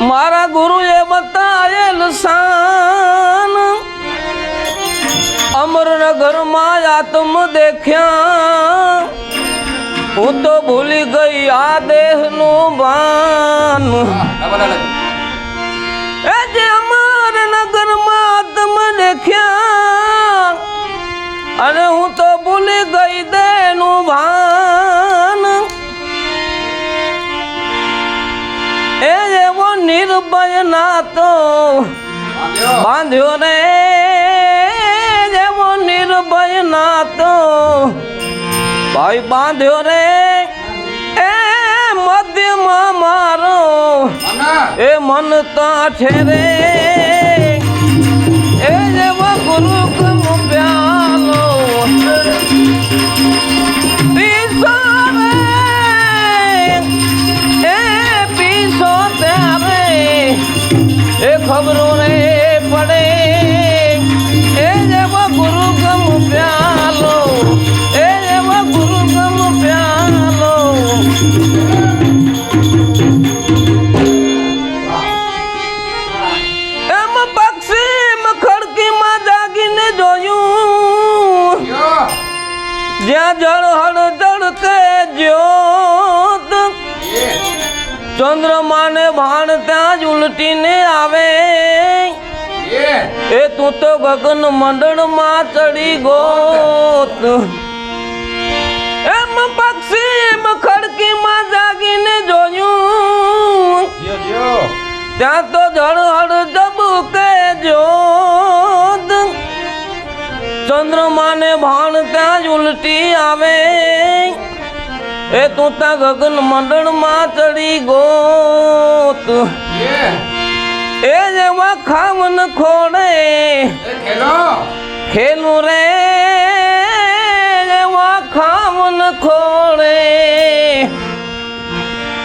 મારા ગુરુએ બતાયેલ શાન. અમરનગરમાં આત્મ દેખ્યા. હું તો ભૂલી ગઈ આ દેહનું ભાન. એ જે અમરનગરમાં આત્મ દેખ્યા. અને હું તો ભૂલી નિર્ભય નાતો વાંધ્યો બાંધ્યો રે જેવો નિર્ભય નાતો ભાઈ બાંધ્યો રે એ મધ્યમાં મારો મના એ મન તાઠે રે એ જેવો ખબરો રે પડે. એ જેવો ગુરુ ગમ પ્યાલો એ જેવો ગુરુ ગમ પ્યાલો. એમ પક્ષી ખડકીમાં જાગીને જોયું. જ્યાં જળ ચંદ્રમાને ભાણ ત્યાં જ ઉલટીને આવે. એ તું તો ગગન મંડળમાં ચડી ગોત એમ પક્ષી ખડકીમાં જાગીને જોયું. જીઓ જીઓ ત્યાં તો જળહળ જબકે જોત ચંદ્રમાને ભાણ ત્યાં જ ઉલટી આવે. એ તું તા ગગન મંડળમાં ચડી ગોત. એ જેવા ખાવન ખોડે ખેલું. રે જેવા ખાવન ખોડે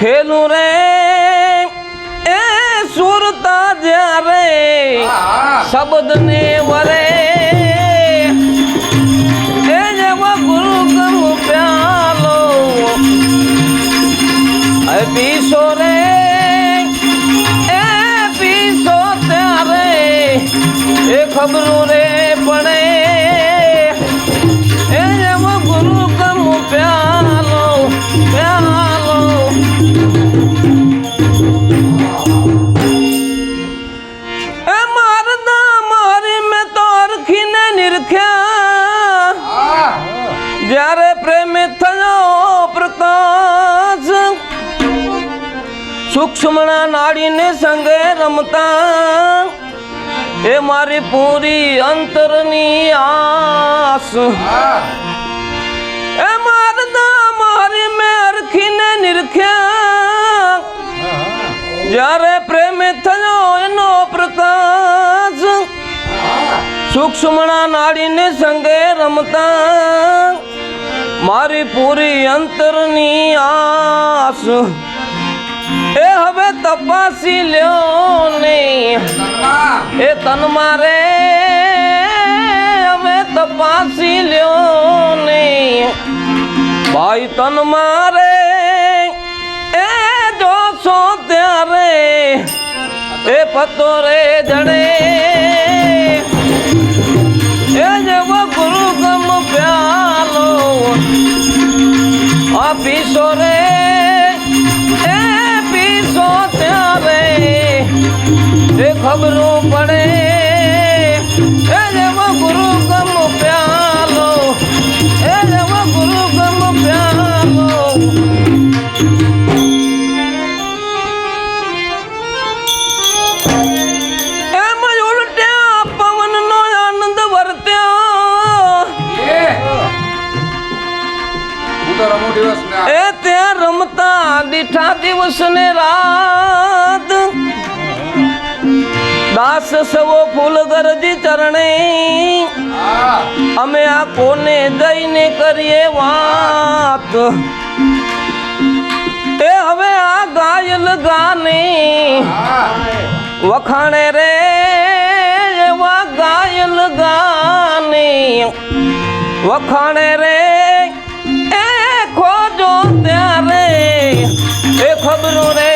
ખેલું રે એ સુરતા જ્યારે શબ્દ ને વરે. એ ખબરું રે પડે એ જેવા ગુરુ ગમ પ્યાલો પ્યાલો એ મારદા મારી મેં તો અરખીને નિરખ્યા હા જ્યારે પ્રેમ થયો પ્રકાશ સૂક્ષ્મણા નાડીને સંગે રમતા એ મારી પૂરી અંતરની આસ. એ મારદા મારી મેં અરખીને નિરખ્યા જ્યારે પ્રેમ થયો એનો પ્રકાશ. સૂક્ષ્મણા નાડીને સંગે રમતા. મારી પૂરી અંતરની આસ. એ હવે તપાસી ને તન્મા એ તન મારે હવે તપાસી લ્યો ને ભાઈ તન મારે એ જોશો ત્યારે, એ પતો રે જડે. એ જેવો ગુરુ ગમ પ્યાલો, આ પીસો રે એ ખબરું પડે એ રમ ગુરુ ગમ પ્યાલો એ રમ ગુરુ ગમ પ્યાલો. એ? ત્યાં રમતા દીઠા દિવસ ને રાત. દાસ સવો ફૂલ ગરજી ચરણે. અમે આ કોને જઈને કરીએ વાત? એ હવે આ ગાયલ ગાને. વખાણે રે એવા ગાયલ ગાને. વખાણે રે એ ખોજો ત્યારે. એ ખબરો રે